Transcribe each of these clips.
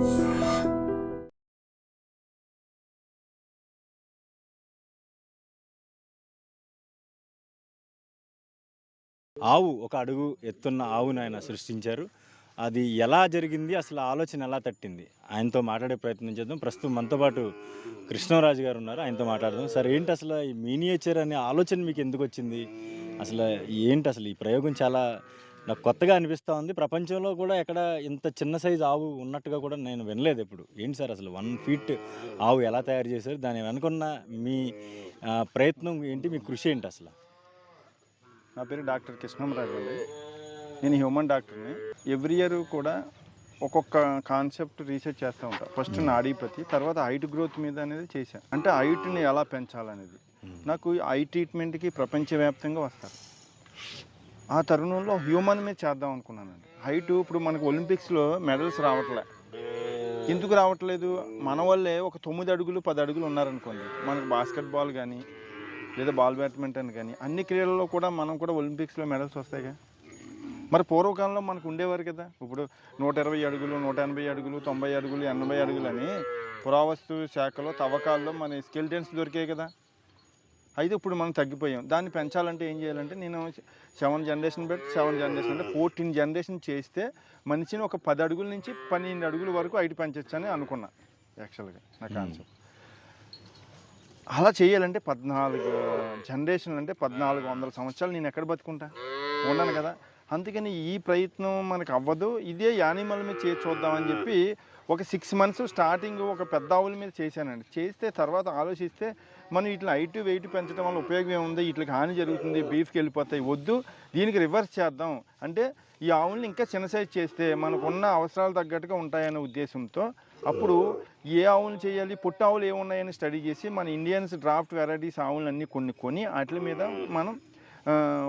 ఆవు ఒక అడుగు ఎత్తున్న ఆవును ఆయన సృష్టించారు. అది ఎలా జరిగింది? అసలు ఆలోచన ఎలా తట్టింది? ఆయనతో మాట్లాడే ప్రయత్నం చేద్దాం. ప్రస్తుతం మనతో పాటు కృష్ణరాజు గారు ఉన్నారు. ఆయనతో మాట్లాడదాం. సార్ ఏంటి అసలు ఈ మీనియేచర్ అనే ఆలోచన మీకు ఎందుకు వచ్చింది? అసలు ఏంటి అసలు ఈ ప్రయోగం చాలా నాకు కొత్తగా అనిపిస్తూ ఉంది. ప్రపంచంలో కూడా ఎక్కడ ఇంత చిన్న సైజు ఆవు ఉన్నట్టుగా కూడా నేను వినలేదు ఎప్పుడు. ఏంటి సార్ అసలు వన్ ఫీట్ ఆవు ఎలా తయారు చేశారు? దాని వెనుకున్న మీ ప్రయత్నం ఏంటి? మీ కృషి ఏంటి అసలు? నా పేరు డాక్టర్ కృష్ణంరాజు అండి. నేను హ్యూమన్ డాక్టర్ని. ఎవ్రీ ఇయర్ కూడా ఒక్కొక్క కాన్సెప్ట్ రీసెర్చ్ చేస్తూ ఉంటా. ఫస్ట్ నాడీపతి తర్వాత హైట్ గ్రోత్ మీద అనేది చేశాను అంటే హైట్ని ఎలా పెంచాలనేది. నాకు ఐ ట్రీట్మెంట్కి ప్రపంచవ్యాప్తంగా వస్తారు. ఆ తరుణంలో హ్యూమన్ మీద చేద్దాం అనుకున్నానండి. హైట్ ఇప్పుడు మనకు ఒలింపిక్స్లో మెడల్స్ రావట్లే. ఎందుకు రావట్లేదు? మన వల్లే ఒక తొమ్మిది అడుగులు పది అడుగులు ఉన్నారనుకోండి. మనకు బాస్కెట్బాల్ కానీ లేదా బాల్ బ్యాడ్మింటన్ కానీ అన్ని క్రీడల్లో కూడా మనం కూడా ఒలింపిక్స్లో మెడల్స్ వస్తాయిగా? మరి పూర్వకాలంలో మనకు ఉండేవారు కదా. ఇప్పుడు నూట ఇరవై అడుగులు నూట ఎనభై అడుగులు తొంభై అడుగులు ఎనభై అడుగులు అని పురావస్తు శాఖలో తవ్వకాల్లో మన స్కెల్టన్స్ దొరికాయి కదా. అయితే ఇప్పుడు మనం తగ్గిపోయాం. దాన్ని పెంచాలంటే ఏం చేయాలంటే నేను సెవెన్ జనరేషన్ పెట్టి సెవెన్ జనరేషన్ అంటే ఫోర్టీన్ జనరేషన్ చేస్తే మనిషిని ఒక పది అడుగుల నుంచి పన్నెండు అడుగుల వరకు హైట్ పెంచొచ్చు అని అనుకున్నా యాక్చువల్గా నా కాన్సెప్ట్. అలా చేయాలంటే పద్నాలుగు జనరేషన్ అంటే పద్నాలుగు వందల సంవత్సరాలు నేను ఎక్కడ బతుకుంటా? ఉన్నాను కదా. అందుకని ఈ ప్రయత్నం మనకు అవ్వదు. ఇదే యానిమల్ మీద చేసి చూద్దామని చెప్పి ఒక సిక్స్ మంత్స్ స్టార్టింగ్ ఒక పెద్ద ఆవుల మీద చేశానండి. చేస్తే తర్వాత ఆలోచిస్తే మనం ఇట్లా హైట్ వెయిట్ పెంచడం వల్ల ఉపయోగం ఏముంది? ఇట్లకి హాని జరుగుతుంది బీఫ్కి వెళ్ళిపోతాయి వద్దు దీనికి రివర్స్ చేద్దాం. అంటే ఈ ఆవుల్ని ఇంకా చిన్న సైజ్ చేస్తే మనకున్న అవసరాలు తగ్గట్టుగా ఉంటాయనే ఉద్దేశంతో అప్పుడు ఏ ఆవులు చేయాలి పుట్ట ఆవులు ఏమున్నాయని స్టడీ చేసి మన ఇండియన్స్ డ్రాఫ్ట్ వెరైటీస్ ఆవులు అన్నీ కొన్ని కొని వాటి మీద మనం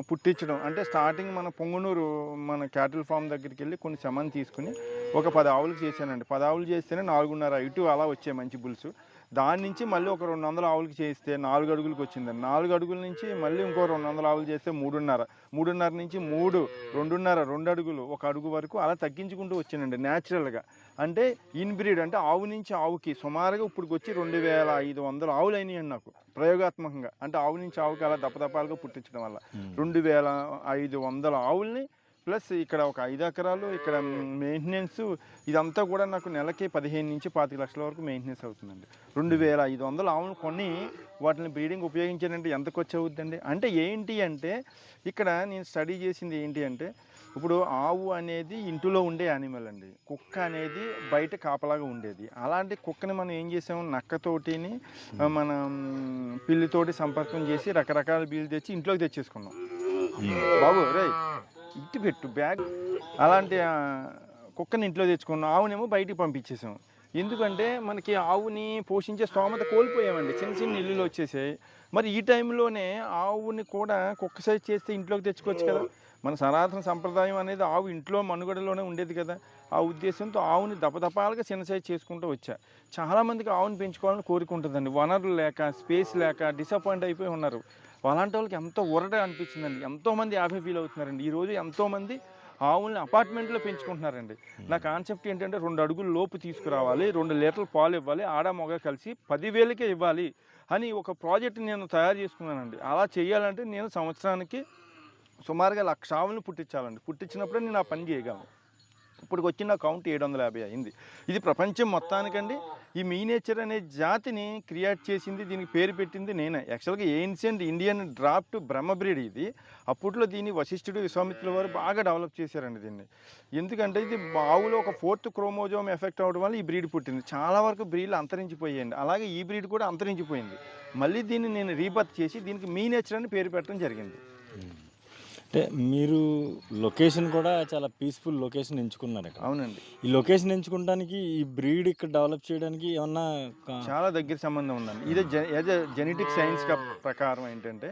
పుట్టించడం. అంటే స్టార్టింగ్ మన పొంగునూరు మన క్యాటిల్ ఫామ్ దగ్గరికి వెళ్ళి కొన్ని సెమన్ తీసుకుని ఒక పది ఆవులు చేశానండి. పది ఆవులు చేస్తేనే నాలుగున్నర ఇటు అలా వచ్చాయి మంచి బుల్స్. దాని నుంచి మళ్ళీ ఒక రెండు వందల ఆవులకి చేస్తే నాలుగు అడుగులకు వచ్చిందండి. నాలుగు అడుగుల నుంచి మళ్ళీ ఇంకో రెండు వందల ఆవులు చేస్తే మూడున్నర. మూడున్నర నుంచి మూడు రెండున్నర రెండు అడుగులు ఒక అడుగు వరకు అలా తగ్గించుకుంటూ వచ్చిందండి న్యాచురల్గా అంటే ఇన్బ్రీడ్ అంటే ఆవు నుంచి ఆవుకి సుమారుగా ఇప్పుడు వచ్చి రెండు వేల ఐదు వందల ఆవులు అయినాయండి నాకు ప్రయోగాత్మకంగా. అంటే ఆవు నుంచి ఆవుకి అలా దప్పదప్పాలుగా పుట్టించడం వల్ల. రెండు వేల ఐదు వందల ఆవుల్ని ప్లస్ ఇక్కడ ఒక ఐదు ఎకరాలు ఇక్కడ మెయింటెనెన్స్ ఇదంతా కూడా నాకు నెలకి పదిహేను నుంచి పాతిక లక్షల వరకు మెయింటెనెన్స్ అవుతుందండి. రెండు వేల ఐదు వందల ఆవులు కొని వాటిని బ్రీడింగ్ ఉపయోగించానంటే ఎంత ఖర్చు అవుతుందండి అంటే ఏంటి అంటే ఇక్కడ నేను స్టడీ చేసింది ఏంటి అంటే ఇప్పుడు ఆవు అనేది ఇంటిలో ఉండే యానిమల్ అండి. కుక్క అనేది బయట కాపలాగా ఉండేది. అలాంటి కుక్కని మనం ఏం చేసాము? నక్కతోటిని ఆ, మనం పిల్లితోటి సంపర్కం చేసి రకరకాల బీలు తెచ్చి ఇంట్లోకి తెచ్చేసుకున్నాం. బాబు రే ఇటు పెట్టు బ్యాగ్. అలాంటి కుక్కని ఇంట్లో తెచ్చుకున్నాం ఆవునేమో బయటికి పంపించేసాం. ఎందుకంటే మనకి ఆవుని పోషించే స్తోమత కోల్పోయామండి. చిన్న చిన్న ఇల్లులు వచ్చేసాయి. మరి ఈ టైంలోనే ఆవుని కూడా కుక్క సైజ్ చేస్తే ఇంట్లోకి తెచ్చుకోవచ్చు కదా. మన సనాతన సంప్రదాయం అనేది ఆవు ఇంట్లో మనుగడలోనే ఉండేది కదా. ఆ ఉద్దేశంతో ఆవుని దపదపాలుగా చిన్న సైజ్ చేసుకుంటూ వచ్చా. చాలామందికి ఆవుని పెంచుకోవాలని కోరుకుంటుందండి వనరులు లేక స్పేస్ లేక డిసప్పాయింట్ అయిపోయి ఉన్నారు. అలాంటి వాళ్ళకి ఎంతో ఊరట అనిపించిందండి. ఎంతోమంది యాభై ఫీల్ అవుతున్నారండి. ఈరోజు ఎంతోమంది ఆవుల్ని అపార్ట్మెంట్లో పెంచుకుంటున్నారండి. నా కాన్సెప్ట్ ఏంటంటే రెండు అడుగుల లోపు తీసుకురావాలి రెండు లీటర్ల పాలు ఇవ్వాలి ఆడ మగ కలిసి పదివేలకే ఇవ్వాలి అని ఒక ప్రాజెక్ట్ నేను తయారు చేసుకున్నానండి. అలా చేయాలంటే నేను సంవత్సరానికి సుమారుగా లక్ష ఆవులను పుట్టించాలండి. పుట్టించినప్పుడే నేను ఆ పని చేయగలను. ఇప్పుడు వచ్చిన కౌంట్ ఏడు వందల యాభై అయింది. ఇది ప్రపంచం మొత్తానికండి. ఈ మీనేచర్ అనే జాతిని క్రియేట్ చేసింది దీనికి పేరు పెట్టింది నేనే. యాక్చువల్గా ancient Indian draught Brahma breed ఇది. అప్పట్లో దీన్ని వశిష్ఠుడు విశ్వామిత్రుల వారు బాగా డెవలప్ చేశారండి దీన్ని. ఎందుకంటే ఇది బావులో ఒక ఫోర్త్ క్రోమోజోమ్ ఎఫెక్ట్ అవ్వడం వల్ల ఈ బ్రీడ్ పుట్టింది. చాలా వరకు బ్రీడ్లు అంతరించిపోయాయండి. అలాగే ఈ బ్రీడ్ కూడా అంతరించిపోయింది. మళ్ళీ దీన్ని నేను రీబర్త్ చేసి దీనికి మీనేచర్ అని పేరు పెట్టడం జరిగింది. అంటే మీరు లొకేషన్ కూడా చాలా పీస్ఫుల్ లొకేషన్ ఎంచుకున్నారు ఇక్కడ. అవునండి. ఈ లొకేషన్ ఎంచుకోవడానికి ఈ బ్రీడ్ ఇక్కడ డెవలప్ చేయడానికి ఏమన్నా చాలా దగ్గర సంబంధం ఉందండి. ఇది జెనెటిక్ సైన్స్ ప్రకారం ఏంటంటే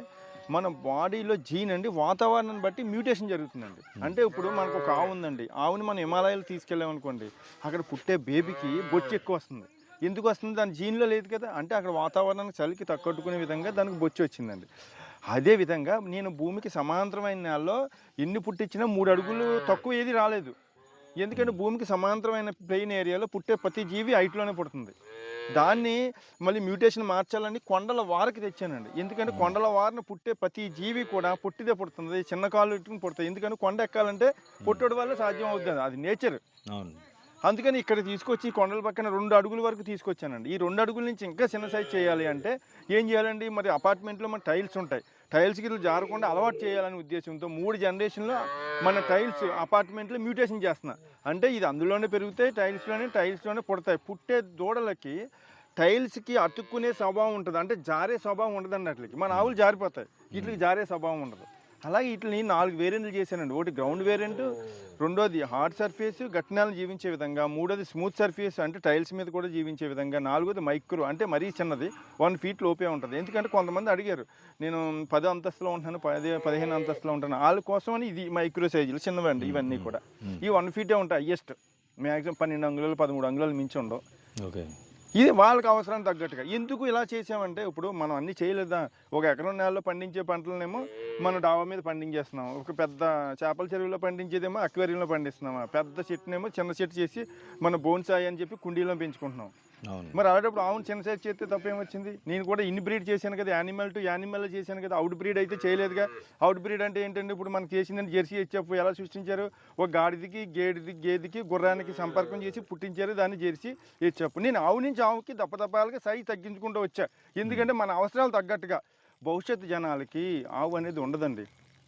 మన బాడీలో జీన్ అండి వాతావరణాన్ని బట్టి మ్యూటేషన్ జరుగుతుందండి. అంటే ఇప్పుడు మనకు ఒక ఆవు ఉందండి. ఆవుని మనం హిమాలయాలు తీసుకెళ్ళామనుకోండి అక్కడ పుట్టే బేబీకి బొచ్చు ఎక్కువ వస్తుంది. ఎందుకు వస్తుంది? దాని జీన్లో లేదు కదా. అంటే అక్కడ వాతావరణానికి చలికి తగ్గట్టుకునే విధంగా దానికి బొచ్చు వచ్చిందండి. అదే విధంగా నేను భూమికి సమాంతరమైన నేలలో ఎన్ని పుట్టించినా మూడు అడుగులు తక్కువ ఏది రాలేదు. ఎందుకంటే భూమికి సమాంతరమైన ప్లెయిన్ ఏరియాలో పుట్టే ప్రతి జీవి హైట్లోనే పుడుతుంది. దాన్ని మళ్ళీ మ్యూటేషన్ మార్చాలని కొండల వారికి తెచ్చానండి. ఎందుకంటే కొండల వారిని పుట్టే ప్రతి జీవి కూడా పుట్టిదే పుడుతుంది చిన్న కాళ్ళు పుడుతుంది. ఎందుకంటే కొండ ఎక్కాలంటే పుట్టడం వల్ల సాధ్యం అవుతుంది అది నేచర్. అవును. అందుకని ఇక్కడ తీసుకొచ్చి కొండల పక్కన రెండు అడుగుల వరకు తీసుకొచ్చానండి. ఈ రెండు అడుగుల నుంచి ఇంకా చిన్న సైజ్ చేయాలి అంటే ఏం చేయాలండి? మరి అపార్ట్మెంట్లో మన టైల్స్ ఉంటాయి. టైల్స్కి ఇట్లా జారకుండా అలవాటు చేయాలనే ఉద్దేశంతో మూడు జనరేషన్లో మన టైల్స్ అపార్ట్మెంట్లో మ్యూటేషన్ చేస్తున్నా. అంటే ఇది అందులోనే పెరుగుతాయి టైల్స్లోనే టైల్స్లోనే పుడతాయి. పుట్టే దూడలకి టైల్స్కి అతుక్కునే స్వభావం ఉంటుంది. అంటే జారే స్వభావం ఉండదండి అట్లకి మన ఆవులు జారిపోతాయి. వీటికి జారే స్వభావం ఉండదు. అలాగే వీటిని నాలుగు వేరియంట్లు చేశానండి. ఒకటి గ్రౌండ్ వేరియంట్ రెండోది హార్డ్ సర్ఫేస్ గట్టినాలను జీవించే విధంగా మూడోది స్మూత్ సర్ఫేస్ అంటే టైల్స్ మీద కూడా జీవించే విధంగా నాలుగోది మైక్రో అంటే మరీ చిన్నది వన్ ఫీట్ లోపే ఉంటుంది. ఎందుకంటే కొంతమంది అడిగారు నేను పది అంతస్తులో ఉంటాను పది పదిహేను అంతస్తులో ఉంటాను వాళ్ళ కోసమని ఇది మైక్రో సైజులు చిన్నవండి ఇవన్నీ కూడా. ఈ వన్ ఫీటే ఉంటాయి హయ్యెస్ట్ మ్యాక్సిమం పన్నెండు అంగుళాలు పదమూడు అంగుళాలు మించి ఉండవు. ఓకే. ఇది వాళ్ళకి అవసరం తగ్గట్టుగా. ఎందుకు ఇలా చేసామంటే ఇప్పుడు మనం అన్ని చేయలేదా? ఒక ఎకరం నేలలో పండించే పంటలనేమో మనం డాబా మీద పండించేస్తున్నాం. ఒక పెద్ద చేపల చెరువులో పండించేదేమో అక్వేరియంలో పండిస్తున్నాం. పెద్ద చెట్టునేమో చిన్న చెట్టు చేసి మన బోన్సాయి అని చెప్పి కుండీలో పెంచుకుంటున్నాం. మరి అలాంటప్పుడు ఆవును చిన్న సైజ్ చేస్తే తప్పేమొచ్చింది? నేను కూడా ఇన్ బ్రీడ్ చేశాను కదా యానిమల్ టు యానిమల్ చేశాను కదా అవుట్ బ్రీడ్ అయితే చేయలేదుగా. అవుట్ బ్రీడ్ అంటే ఏంటంటే ఇప్పుడు మనకి చేసిందని జెర్సీ హెచ్ఎఫ్ ఎలా సృష్టించారు? ఒక గాడిదికి గేడిది గేదికి గుర్రానికి సంపర్కం చేసి పుట్టించారు దాన్ని జెర్సీ హెచ్ఎఫ్ నేను ఆవు నుంచి ఆవుకి దప్పదప్పాలుగా సైజ్ తగ్గించుకుంటూ వచ్చా. ఎందుకంటే మన అవసరాలు తగ్గట్టుగా. భవిష్యత్తు జనాలకి ఆవు అనేది ఉండదండి.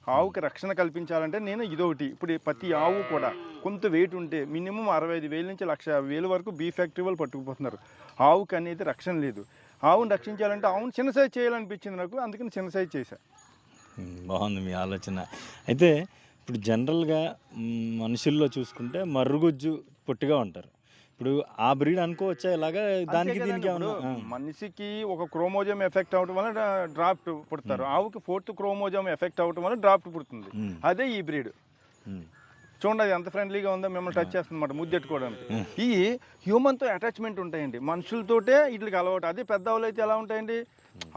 ఆవుకి రక్షణ కల్పించాలంటే నేను ఇదొకటి. ఇప్పుడు ప్రతి ఆవు కూడా కొంత వెయిట్ ఉంటే మినిమం అరవై ఐదు వేల నుంచి లక్ష వేల వరకు బీ ఫ్యాక్టరీ వాళ్ళు పట్టుకుపోతున్నారు. ఆవుకి అనేది రక్షణ లేదు. ఆవును రక్షించాలంటే ఆవును చిన్న సైజ్ చేయాలనిపించింది నాకు అందుకని చిన్న సైజ్ చేశా. బాగుంది మీ ఆలోచన. అయితే ఇప్పుడు జనరల్గా మనుషుల్లో చూసుకుంటే మర్రుగుజ్జు పొట్టిగా ఉంటారు. ఇప్పుడు ఆ బ్రీడ్ అనుకోవచ్చా ఇలాగా దానికి దీనికి మనిషికి ఒక క్రోమోజోమ్ ఎఫెక్ట్ అవడం వల్ల డ్రాఫ్ట్ పుడతారు. ఆవుకి ఫోర్త్ క్రోమోజోమ్ ఎఫెక్ట్ అవడం వల్ల డ్రాఫ్ట్ పుడుతుంది. అదే ఈ బ్రీడ్. చూడండి అది ఎంత ఫ్రెండ్లీగా ఉందో మిమ్మల్ని టచ్ చేస్తుందన్నమాట ముద్దెట్టుకోవడానికి. ఈ హ్యూమన్తో అటాచ్మెంట్ ఉంటాయండి. మనుషులతోటే వీటికి అలవాటు. అదే పెద్ద ఆవులు అయితే ఎలా ఉంటాయండి?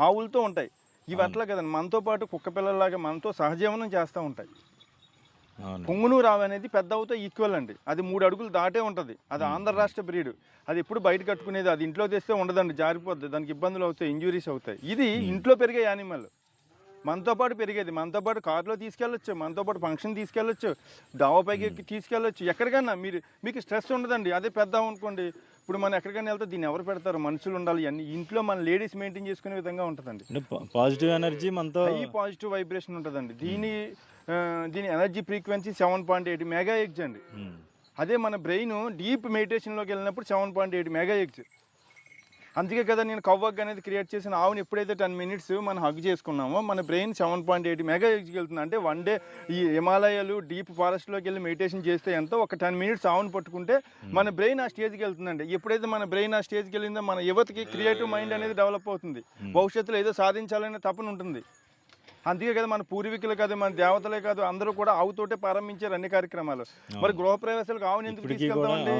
ఆవులతో ఉంటాయి. ఇవి అట్లా కదండి. మనతో పాటు కుక్క పిల్లల్లాగా మనతో సహజీవనం చేస్తూ ఉంటాయి. అవును. పొంగును రావు అనేది పెద్ద అవుతో ఈక్వల్ అండి. అది మూడు అడుగులు దాటే ఉంటుంది. అది ఆంధ్ర రాష్ట్ర బ్రీడ్. అది ఎప్పుడు బయట కట్టుకునేది అది ఇంట్లో తెస్తే ఉండదండి జారిపోద్ది. దానికి ఇబ్బందులు అవుతాయి ఇంజురీస్ అవుతాయి. ఇది ఇంట్లో పెరిగే యానిమల్. మనతో పాటు పెరిగేది. మనతో పాటు కారులో తీసుకెళ్ళొచ్చు మనతో పాటు ఫంక్షన్ తీసుకెళ్ళొచ్చు డాబా పైకి ఎక్కి తీసుకెళ్ళొచ్చు. ఎక్కడికైనా మీరు మీకు స్ట్రెస్ ఉండదండి. అదే పెద్ద అనుకోండి ఇప్పుడు మనం ఎక్కడికైనా వెళ్తే దీన్ని ఎవరు పెడతారు? మనుషులు ఉండాలి. అన్ని ఇంట్లో మన లేడీస్ మెయింటైన్ చేసుకునే విధంగా ఉంటుందండి. పాజిటివ్ ఎనర్జీ మనతో హై పాజిటివ్ వైబ్రేషన్ ఉంటుందండి. దీని దీని energy frequency seven point eight megahertz అండి. ఉమ్, అదే మన బ్రెయిన్ డీప్ మెడిటేషన్లోకి వెళ్ళినప్పుడు సెవెన్ పాయింట్ ఎయిట్ మెగా ఎగ్జ్ అందుకే కదా నేను కవ్వగ్ అనేది క్రియేట్ చేసిన ఆవుని ఎప్పుడైతే టెన్ మినిట్స్ మనం హగ్ చేసుకున్నామో మన brain seven point eight mega ఎగ్జ్కి వెళ్తుంది. అంటే వన్ డే ఈ హిమాలయాలు డీప్ ఫారెస్ట్లోకి వెళ్ళి మెడిటేషన్ చేస్తే ఎంతో ఒక టెన్ మినిట్స్ ఆవును పట్టుకుంటే మన బ్రెయిన్ ఆ స్టేజ్కి వెళ్తుందండి. ఎప్పుడైతే మన బ్రెయిన్ ఆ స్టేజ్కి వెళ్ళిందో మన యువతకి క్రియేటివ్ మైండ్ అనేది డెవలప్ అవుతుంది. భవిష్యత్తులో ఏదో సాధించాలనే తపన ఉంటుంది. అందుకే కదా మన పూర్వీకులు కాదు మన దేవతలే కాదు అందరూ కూడా ఆవుతోటే ప్రారంభించారు అన్ని కార్యక్రమాలు. మరి గృహప్రవేశాలకు ఆవుని ఎందుకు తీసుకెళ్తామండి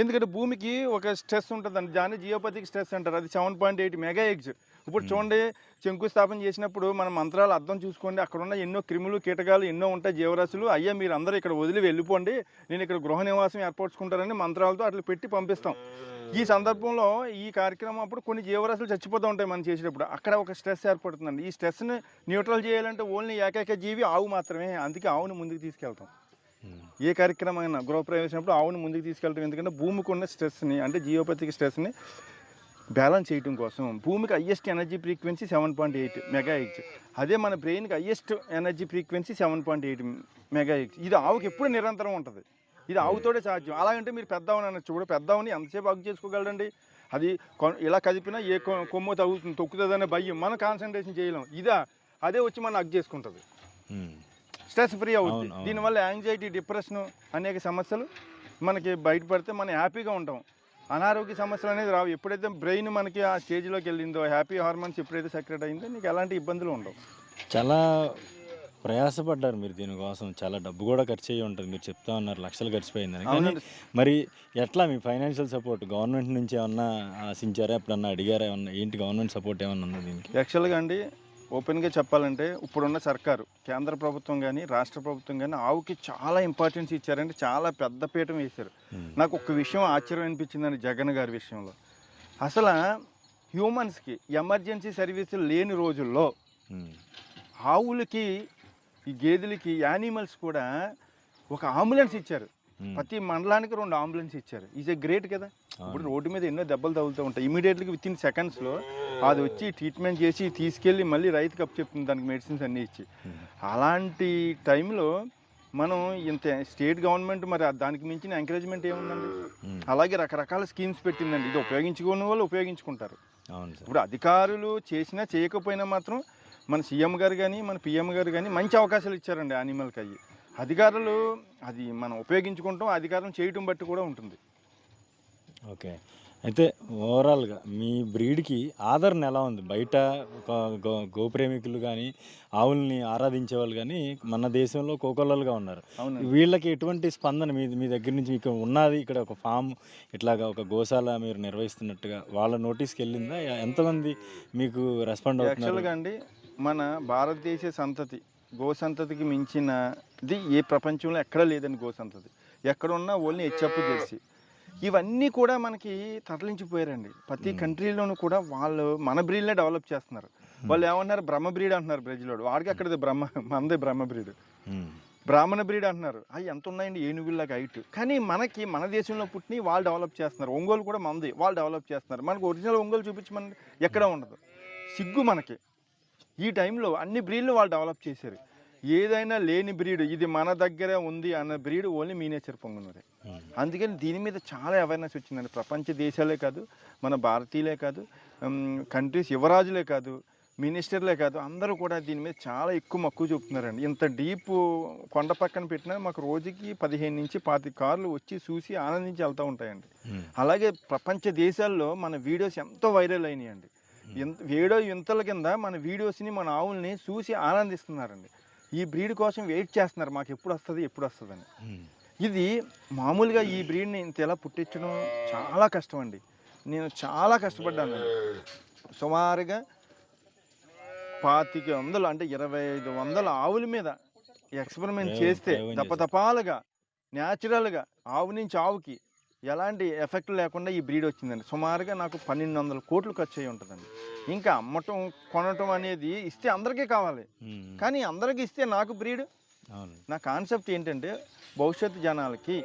ఎందుకంటే భూమికి ఒక స్ట్రెస్ ఉంటుందండి. దాన్ని జియోపతిక్ స్ట్రెస్ అంటారు. అది సెవెన్ పాయింట్ ఎయిట్ మెగా ఎగ్స్ ఇప్పుడు చూడండి శంకుస్థాపన చేసినప్పుడు మన మంత్రాలు అర్థం చూసుకోండి. అక్కడ ఉన్న ఎన్నో క్రిములు కీటకాలు ఎన్నో ఉంటాయి జీవరాశులు. అయ్యా మీరు అందరూ ఇక్కడ వదిలి వెళ్ళిపోండి. నేను ఇక్కడ గృహ నివాసం ఏర్పరచుకుంటారని మంత్రాలతో అట్లా పెట్టి పంపిస్తాం. ఈ సందర్భంలో ఈ కార్యక్రమం అప్పుడు కొన్ని జీవరాశులు చచ్చిపోతూ ఉంటాయి మనం చేసేటప్పుడు. అక్కడ ఒక స్ట్రెస్ ఏర్పడుతుందండి. ఈ స్ట్రెస్ని న్యూట్రల్ చేయాలంటే ఓన్లీ ఏకైక జీవి ఆవు మాత్రమే. అందుకే ఆవును ముందుకు తీసుకెళ్తాం. ఏ కార్యక్రమం గృహప్రవేశం గృహప్రవేశినప్పుడు ఆవుని ముందుకు తీసుకెళ్ళటం ఎందుకంటే భూమికి ఉన్న స్ట్రెస్ని అంటే జియోపతికి స్ట్రెస్ని బ్యాలెన్స్ చేయడం కోసం భూమికి highest energy frequency seven point eight mega eggs అదే మన బ్రెయిన్కి highest energy frequency seven point eight mega eggs ఇది ఆవుకి ఎప్పుడు నిరంతరం ఉంటుంది. ఇది ఆవుతోటే సాధ్యం. అలాగంటే మీరు పెద్దవని అనొచ్చు కూడా పెద్దవని ఎంతసేపు అగ్గు చేసుకోగలరండి అది కొ- ఇలా కదిపినా ఏ కొ- కొమ్ము తగ్గుతుంది తొక్కుతుందనే భయం. మనం కాన్సన్ట్రేషన్ చేయలేం. ఇదా అదే వచ్చి మనం అగ్గు చేసుకుంటుంది. స్ట్రెస్ ఫ్రీ అవుతుంది. దీనివల్ల యాంగ్జైటీ డిప్రెషన్ అనేక సమస్యలు మనకి బయటపడితే మనం హ్యాపీగా ఉంటాం. అనారోగ్య సమస్యలు అనేది రావు. ఎప్పుడైతే బ్రెయిన్ మనకి ఆ స్టేజ్లోకి వెళ్ళిందో హ్యాపీ హార్మోన్స్ ఎప్పుడైతే సెక్రెట్ అయిందో నీకు ఎలాంటి ఇబ్బందులు ఉండవు. చాలా ప్రయాసపడ్డారు మీరు దీనికోసం. చాలా డబ్బు కూడా ఖర్చు అయ్యి ఉంటుంది. మీరు చెప్తా ఉన్నారు లక్షలు ఖర్చుపోయిందని కానీ. మరి ఎట్లా మీ ఫైనాన్షియల్ సపోర్ట్ గవర్నమెంట్ నుంచి ఏమన్నా ఆశించారా? ఎప్పుడన్నా అడిగారా? ఏమన్నా ఏంటి గవర్నమెంట్ సపోర్ట్ ఏమన్నా ఉందా దీనికి? యాక్చువల్గా అండి ఓపెన్గా చెప్పాలంటే ఇప్పుడున్న సర్కారు కేంద్ర ప్రభుత్వం కానీ రాష్ట్ర ప్రభుత్వం కానీ ఆవుకి చాలా ఇంపార్టెన్స్ ఇచ్చారంటే చాలా పెద్ద పీఠం వేశారు. నాకు ఒక విషయం ఆశ్చర్యం అనిపించిందండి జగన్ గారి విషయంలో. అసలు హ్యూమన్స్కి ఎమర్జెన్సీ సర్వీసులు లేని రోజుల్లో. ఆవులకి ఈ గేదెలకి యానిమల్స్ కూడా ఒక అంబులెన్స్ ఇచ్చారు. ప్రతి మండలానికి రెండు అంబులెన్స్ ఇచ్చారు. ఈజ్ ఎ గ్రేట్ కదా? ఇప్పుడు రోడ్డు మీద ఎన్నో దెబ్బలు తగులుతూ ఉంటాయి. ఇమీడియట్గా విత్ ఇన్ సెకండ్స్లో అది వచ్చి ట్రీట్మెంట్ చేసి తీసుకెళ్ళి మళ్ళీ రైతుకి అప్ చెప్తుంది దానికి మెడిసిన్స్ అన్నీ ఇచ్చి. అలాంటి టైంలో మనం ఇంత స్టేట్ గవర్నమెంట్ మరి దానికి మించిన ఎంకరేజ్మెంట్ ఏముందండి. అలాగే రకరకాల స్కీమ్స్ పెట్టిందండి. ఇది ఉపయోగించుకునే వాళ్ళు ఉపయోగించుకుంటారు. ఇప్పుడు అధికారులు చేసినా చేయకపోయినా మాత్రం మన సీఎం గారు కానీ మన పిఎం గారు కానీ మంచి అవకాశాలు ఇచ్చారండి యానిమల్కి అయ్యి. అధికారులు అది మనం ఉపయోగించుకుంటాం అధికారం చేయటం బట్టి కూడా ఉంటుంది. ఓకే. అయితే ఓవరాల్గా మీ బ్రీడ్కి ఆదరణ ఎలా ఉంది? బయట ఒక గో గోప్రేమికులు కానీ ఆవుల్ని ఆరాధించే వాళ్ళు కానీ మన దేశంలో కోకొల్లలుగా ఉన్నారు. వీళ్ళకి ఎటువంటి స్పందన మీ మీ దగ్గర నుంచి మీకు ఉన్నది? ఇక్కడ ఒక ఫామ్ ఇట్లాగా ఒక గోశాల మీరు నిర్వహిస్తున్నట్టుగా వాళ్ళ నోటీస్కి వెళ్ళిందా? ఎంతమంది మీకు రెస్పాండ్ అవుతున్నారు? అండి మన భారతదేశ సంతతి గో సంతతికి మించినది ఏ ప్రపంచంలో ఎక్కడ లేదండి గో సంతతి. ఎక్కడున్నా ఓన్లీ హెచ్చప్పు జెర్సీ ఇవన్నీ కూడా మనకి తరలించిపోయారండి. ప్రతి కంట్రీలోనూ కూడా వాళ్ళు మన బ్రీడ్నే డెవలప్ చేస్తున్నారు. వాళ్ళు ఏమన్నారు? బ్రహ్మ బ్రీడ్ అంటున్నారు బ్రెజిలోడు. వాడికి అక్కడది బ్రహ్మ? మనదే బ్రహ్మ బ్రీడ్. బ్రాహ్మణ బ్రీడ్ అంటున్నారు. అవి ఎంత ఉన్నాయండి? ఏనుగుల్లాగా హైట్. కానీ మనకి మన దేశంలో పుట్టిన వాళ్ళు డెవలప్ చేస్తున్నారు. ఒంగోలు కూడా మనది. వాళ్ళు డెవలప్ చేస్తున్నారు. మనకు ఒరిజినల్ ఒంగోలు చూపించమని ఎక్కడ ఉండదు. సిగ్గు మనకి. ఈ టైంలో అన్ని బ్రీడ్లు వాళ్ళు డెవలప్ చేశారు. ఏదైనా లేని బ్రీడ్ ఇది మన దగ్గరే ఉంది అన్న బ్రీడ్ ఓన్లీ మీనేచర్ పొంగునూరే. అందుకని దీని మీద చాలా అవేర్నెస్ వచ్చిందండి. ప్రపంచ దేశాలే కాదు మన భారతీయులే కాదు కంట్రీస్ యువరాజులే కాదు మినిస్టర్లే కాదు అందరూ కూడా దీని మీద చాలా ఎక్కువ మక్కువ చూపుతున్నారండి. ఇంత డీప్ కొండ పక్కన పెట్టినా మాకు రోజుకి పదిహేను నుంచి పాతి కార్లు వచ్చి చూసి ఆనందించి వెళ్తూ ఉంటాయండి. అలాగే ప్రపంచ దేశాల్లో మన వీడియోస్ ఎంతో వైరల్ అయినాయండి. ఎంత వీడియో ఇంతల కింద మన వీడియోస్ని మన ఆవుల్ని చూసి ఆనందిస్తున్నారండి. ఈ బ్రీడ్ కోసం వెయిట్ చేస్తున్నారు. మాకు ఎప్పుడు వస్తుంది ఎప్పుడు వస్తుందని. ఇది మామూలుగా ఈ బ్రీడ్ని ఇంత ఎలా పుట్టించడం చాలా కష్టం అండి. నేను చాలా కష్టపడ్డాను. సుమారుగా పాతిక వందలు అంటే ఇరవై ఐదు వందల ఆవుల మీద ఎక్స్పెరిమెంట్ చేస్తే దపదపాలుగా న్యాచురల్గా ఆవు నుంచి ఆవుకి ఎలాంటి ఎఫెక్ట్ లేకుండా ఈ బ్రీడ్ వచ్చిందండి. సుమారుగా నాకు పన్నెండు వందల కోట్లు ఖర్చు అయి ఉంటుందండి. ఇంకా అమ్మటం కొనటం అనేది ఇస్తే అందరికీ కావాలి. కానీ అందరికీ ఇస్తే నాకు బ్రీడ్. నా కాన్సెప్ట్ ఏంటంటే భవిష్యత్తు జనాలకి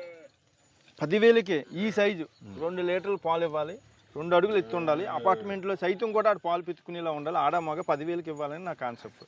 పదివేలకే ఈ సైజు రెండు లీటర్లు పాలు ఇవ్వాలి రెండు అడుగులు ఎత్తు ఉండాలి. అపార్ట్మెంట్లో సైతం కూడా ఆడ పాలు పెట్టుకునేలా ఉండాలి. ఆడ మగ పదివేలకి ఇవ్వాలని నా కాన్సెప్ట్.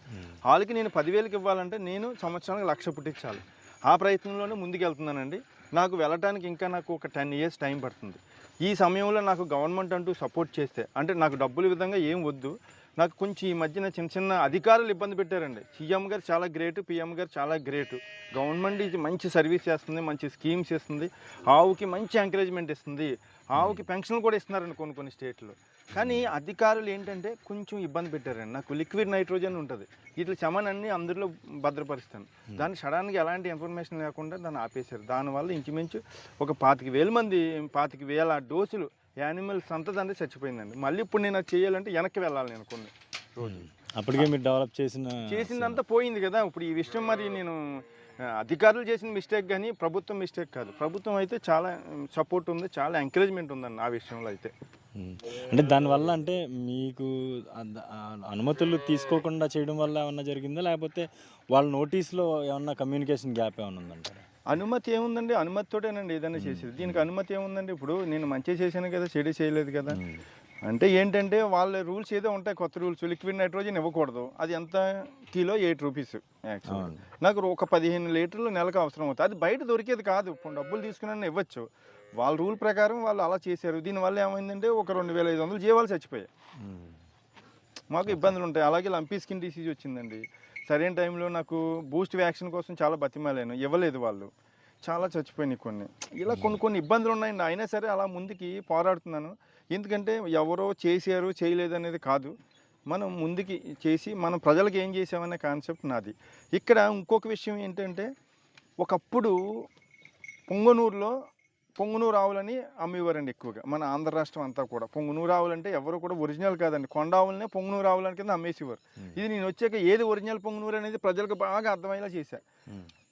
వాళ్ళకి నేను పదివేలకి ఇవ్వాలంటే నేను సంవత్సరానికి లక్ష పుట్టించాలి. ఆ ప్రయత్నంలోనే ముందుకు వెళ్తున్నానండి నాకు వెళ్ళటానికి ఇంకా నాకు ఒక టెన్ ఇయర్స్ టైం పడుతుంది. ఈ సమయంలో నాకు గవర్నమెంట్ అంటూ సపోర్ట్ చేస్తే అంటే నాకు డబ్బుల విధంగా ఏం వద్దు. నాకు కొంచెం ఈ మధ్యన చిన్న చిన్న అధికారులు ఇబ్బంది పెట్టారండి. సీఎం గారు చాలా గ్రేట్ పిఎం గారు చాలా గ్రేట్. గవర్నమెంట్ ఇది మంచి సర్వీస్ చేస్తుంది మంచి స్కీమ్స్ ఇస్తుంది. ఆవుకి మంచి ఎంకరేజ్మెంట్ ఇస్తుంది. ఆవుకి పెన్షన్లు కూడా ఇస్తున్నారండి కొన్ని కొన్ని స్టేట్లో. కానీ అధికారులు ఏంటంటే కొంచెం ఇబ్బంది పెట్టారండి. నాకు లిక్విడ్ నైట్రోజన్ ఉంటుంది. ఇట్లా చమన్ అన్ని అందులో భద్రపరుస్తాను దాన్ని సడన్గా ఎలాంటి ఇన్ఫర్మేషన్ లేకుండా దాన్ని ఆపేశారు. దానివల్ల ఇంచుమించు ఒక పాతిక వేల మంది పాతిక వేల డోసులు యానిమల్స్ అంతా చచ్చిపోయిందండి. మళ్ళీ ఇప్పుడు నేను చేయాలంటే వెనక్కి వెళ్ళాలి నేను కొన్ని రోజులు. అప్పటికే మీరు డెవలప్ చేసిన చేసిందంతా పోయింది కదా. ఇప్పుడు ఈ విషయం మరి నేను అధికారులు చేసిన మిస్టేక్ కానీ ప్రభుత్వం మిస్టేక్ కాదు. ప్రభుత్వం అయితే చాలా సపోర్ట్ ఉంది చాలా ఎంకరేజ్మెంట్ ఉందండి ఆ విషయంలో అయితే. అంటే దానివల్ల అంటే మీకు అనుమతులు తీసుకోకుండా చేయడం వల్ల ఏమన్నా జరిగిందా? లేకపోతే వాళ్ళ నోటీస్లో ఏమన్నా కమ్యూనికేషన్ గ్యాప్ ఏమన్నా ఉందంటారా? అనుమతి ఏముందండి? అనుమతితోటేనండి ఏదైనా చేసేది. దీనికి అనుమతి ఏముందండి? ఇప్పుడు నేను మంచి చేశాను కదా చెడు చేయలేదు కదా. అంటే ఏంటంటే వాళ్ళ రూల్స్ ఏదో ఉంటాయి కొత్త రూల్స్. లిక్విడ్ నైట్రోజన్ ఇవ్వకూడదు. అది ఎంత కిలో? Eight rupees actual. నాకు ఒక పదిహేను లీటర్లు నెలకు అవసరం అవుతుంది. అది బయట దొరికేది కాదు. ఇప్పుడు డబ్బులు తీసుకుని ఇవ్వచ్చు. వాళ్ళ రూల్ ప్రకారం వాళ్ళు అలా చేశారు. దీనివల్ల ఏమైందంటే ఒక రెండు వేల ఐదు వందలు జీవాలు చచ్చిపోయాయి. మాకు ఇబ్బందులు ఉంటాయి. అలాగే లంపీ స్కిన్ డిసీజ్ వచ్చిందండి. సరైన టైంలో నాకు బూస్ట్ వ్యాక్సిన్ కోసం చాలా బతిమాలాను. ఇవ్వలేదు వాళ్ళు. చాలా చచ్చిపోయినాయి కొన్ని. ఇలా కొన్ని కొన్ని ఇబ్బందులు ఉన్నాయండి. అయినా సరే అలా ముందుకి పోరాడుతున్నాను. ఎందుకంటే ఎవరో చేశారు చేయలేదు అనేది కాదు. మనం ముందుకి చేసి మనం ప్రజలకు ఏం చేసామనే కాన్సెప్ట్ నాది. ఇక్కడ ఇంకొక విషయం ఏంటంటే ఒకప్పుడు పొంగనూరులో పొంగునూరు ఆవులని అమ్మేవారండి ఎక్కువగా. మన ఆంధ్ర రాష్ట్రం అంతా కూడా. పొంగునూరు ఆవులు అంటే ఎవరు కూడా ఒరిజినల్ కాదండి. కొండ ఆవులనే పొంగునూరు ఆవులని కింద అమ్మేసేవారు. ఇది నేను వచ్చాక ఏది ఒరిజినల్ పొంగునూరు అనేది ప్రజలకు బాగా అర్థమయ్యేలా చేశా.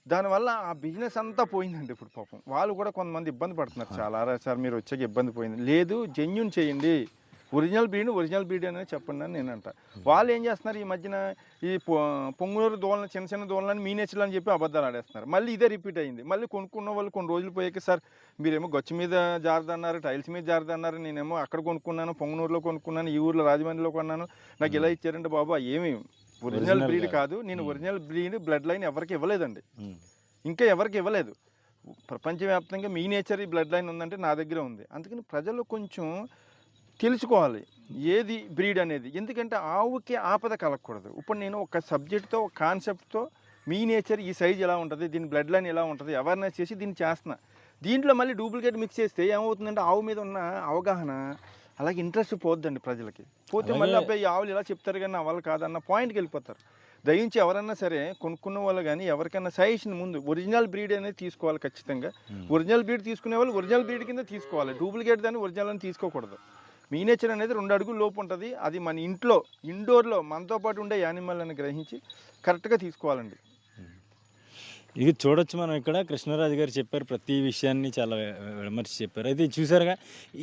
దానివల్ల ఆ బిజినెస్ అంతా పోయిందండి ఇప్పుడు పాపం. వాళ్ళు కూడా కొంతమంది ఇబ్బంది పడుతున్నారు. చాలా రా సార్ మీరు వచ్చాక ఇబ్బంది పోయింది. లేదు జెన్యున్ చేయండి. ఒరిజినల్ బ్రీడ్ ఒరిజినల్ బ్రీడ్ అనేది చెప్పండి అని నేను అంట వాళ్ళు ఏం చేస్తున్నారు? ఈ మధ్యన ఈ పొ- పొంగునూరు దోళ్ళని చిన్న చిన్న దోళ్ళని మీనేచ్చలు అని చెప్పి అబద్ధాలు ఆడేస్తున్నారు. మళ్ళీ ఇదే రిపీట్ అయింది. మళ్ళీ కొనుక్కున్న వాళ్ళు కొన్ని రోజులు పోయాక సార్ మీరేమో గచ్చు మీద జారదన్నారు టైల్స్ మీద జారదన్నారు నేనేమో అక్కడ కొనుక్కున్నాను పొంగునూరులో కొనుక్కున్నాను ఈ ఊర్లో రాజమండ్రిలో కొన్నాను నాకు ఇలా ఇచ్చారంటే బాబు ఏమి ఒరిజినల్ బ్రీడ్ కాదు. నేను ఒరిజినల్ బ్రీడ్ బ్లడ్ లైన్ ఎవరికి ఇవ్వలేదండి. ఉమ్. ఇంకా ఎవరికి ఇవ్వలేదు. ప్రపంచవ్యాప్తంగా మీ నేచర్ ఈ బ్లడ్ లైన్ ఉందంటే నా దగ్గర ఉంది. అందుకని ప్రజలు కొంచెం తెలుసుకోవాలి ఏది బ్రీడ్ అనేది. ఎందుకంటే ఆవుకి ఆపద కలగకూడదు. ఇప్పుడు నేను ఒక సబ్జెక్ట్తో ఒక కాన్సెప్ట్తో మీ నేచర్ ఈ సైజ్ ఎలా ఉంటుంది దీని బ్లడ్ లైన్ ఎలా ఉంటుంది అవేర్నెస్ చేసి దీన్ని చేస్తున్నా. దీంట్లో మళ్ళీ డూప్లికేట్ మిక్స్ చేస్తే ఏమవుతుందంటే ఆవు మీద ఉన్న అవగాహన అలాగే ఇంట్రెస్ట్ పోద్దండి ప్రజలకి. పోతే మళ్ళీ అబ్బాయి ఆవులు ఇలా చెప్తారు కానీ నా వాళ్ళు కాదన్న పాయింట్కి వెళ్ళిపోతారు. దయించి ఎవరన్నా సరే కొనుక్కున్న వాళ్ళు కానీ ఎవరికైనా సజెషన్ ముందు ఒరిజినల్ బ్రీడ్ అనేది తీసుకోవాలి ఖచ్చితంగా. ఒరిజినల్ బ్రీడ్ తీసుకునే వాళ్ళు ఒరిజినల్ బ్రీడ్ కింద తీసుకోవాలి. డూప్లికేట్ దాన్ని ఒరిజినల్ అని తీసుకోకూడదు. మీ నేచర్ అనేది రెండు అడుగుల లోపు ఉంటుంది. అది మన ఇంట్లో ఇండోర్లో మనతో పాటు ఉండే యానిమల్ అని గ్రహించి కరెక్ట్గా తీసుకోవాలండి. ఇది చూడొచ్చు మనం ఇక్కడ. కృష్ణరాజు గారు చెప్పారు ప్రతి విషయాన్ని చాలా విమర్శ చెప్పారు. అయితే చూసారుగా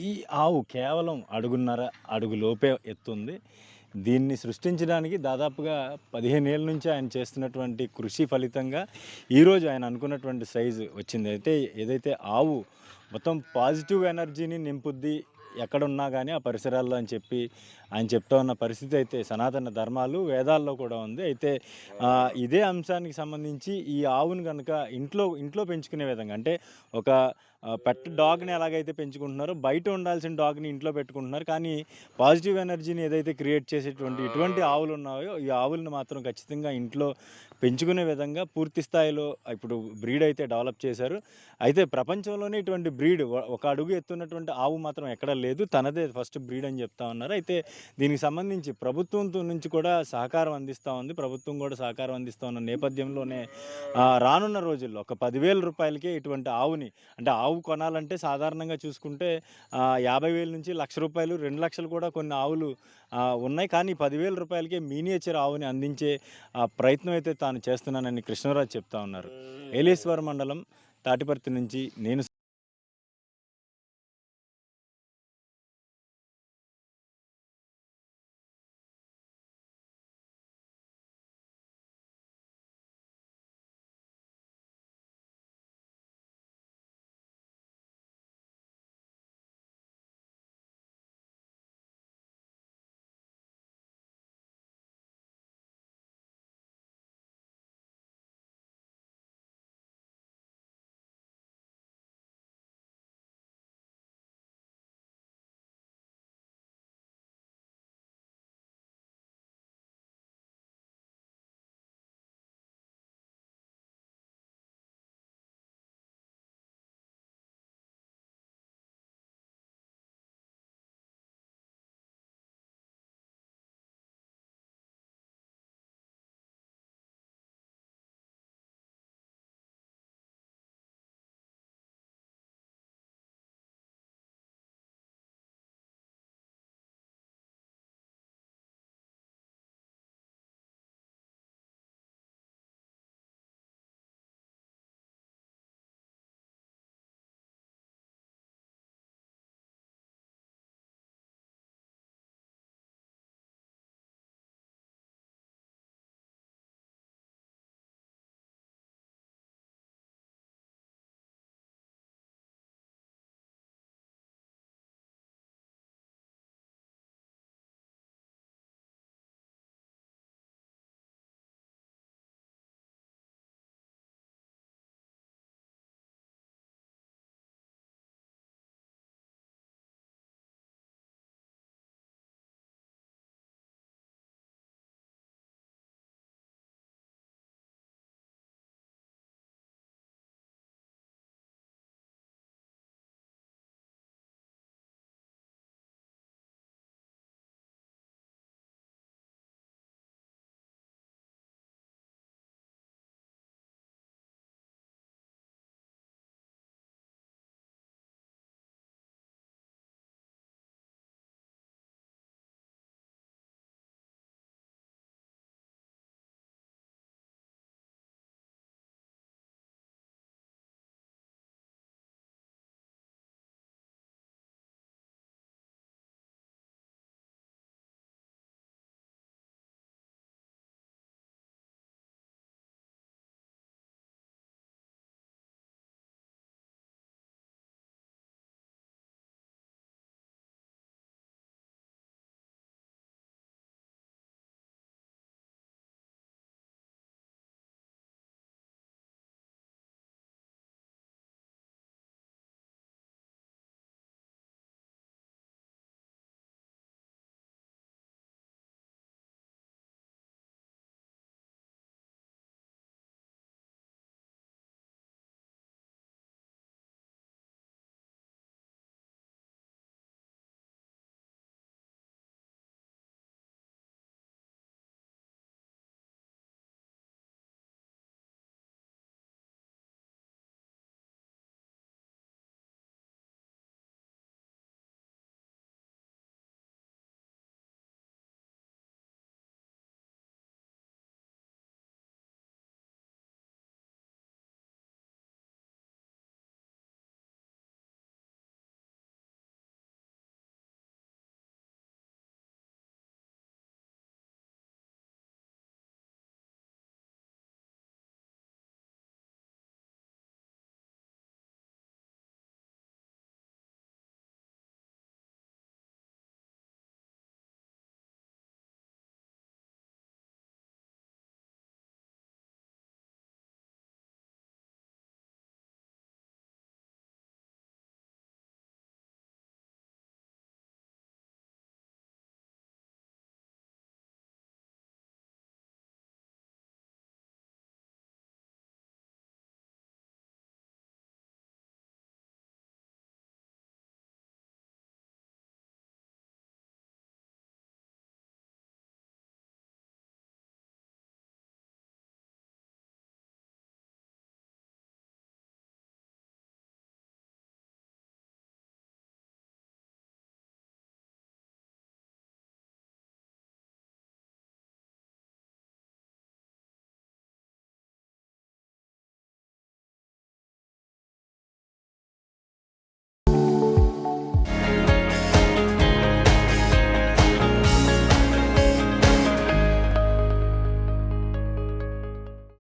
ఈ ఆవు కేవలం అడుగున్నర అడుగు లోపే ఎత్తుంది. దీన్ని సృష్టించడానికి దాదాపుగా పదిహేను ఏళ్ళ నుంచి ఆయన చేస్తున్నటువంటి కృషి ఫలితంగా ఈరోజు ఆయన అనుకున్నటువంటి సైజు వచ్చింది. అయితే ఏదైతే ఆవు మొత్తం పాజిటివ్ ఎనర్జీని నింపుద్ది ఎక్కడున్నా కానీ ఆ పరిసరాల్లో అని చెప్పి ఆయన చెప్తా ఉన్న పరిస్థితి అయితే సనాతన ధర్మాలు వేదాల్లో కూడా ఉంది. అయితే ఇదే అంశానికి సంబంధించి ఈ ఆవును కనుక ఇంట్లో ఇంట్లో పెంచుకునే విధంగా అంటే ఒక పెట్ డాగ్ని ఎలాగైతే పెంచుకుంటున్నారో బయట ఉండాల్సిన డాగ్ని ఇంట్లో పెట్టుకుంటున్నారు. కానీ పాజిటివ్ ఎనర్జీని ఏదైతే క్రియేట్ చేసేటువంటి ఇటువంటి ఆవులు ఉన్నాయో ఈ ఆవులను మాత్రం ఖచ్చితంగా ఇంట్లో పెంచుకునే విధంగా పూర్తి స్థాయిలో ఇప్పుడు బ్రీడ్ అయితే డెవలప్ చేశారు. అయితే ప్రపంచంలోనే ఇటువంటి బ్రీడ్ ఒక అడుగు ఎత్తున్నటువంటి ఆవు మాత్రం ఎక్కడ లేదు. తనదే ఫస్ట్ బ్రీడ్ అని చెప్తా ఉన్నారు. అయితే దీనికి సంబంధించి ప్రభుత్వం నుంచి కూడా సహకారం అందిస్తూ ఉంది. ప్రభుత్వం కూడా సహకారం అందిస్తూ ఉన్న నేపథ్యంలోనే రానున్న రోజుల్లో ఒక పదివేల రూపాయలకే ఇటువంటి ఆవుని అంటే ఆవు కొనాలంటే సాధారణంగా చూసుకుంటే యాభై వేల నుంచి లక్ష రూపాయలు రెండు లక్షలు కూడా కొన్ని ఆవులు ఉన్నాయి. కానీ పదివేల రూపాయలకే మీనియేచర్ ఆవుని అందించే ప్రయత్నం అయితే తాను చేస్తున్నానని కృష్ణరాజు చెప్తా ఉన్నారు. ఏలేశ్వర మండలం తాటిపర్తి నుంచి నేను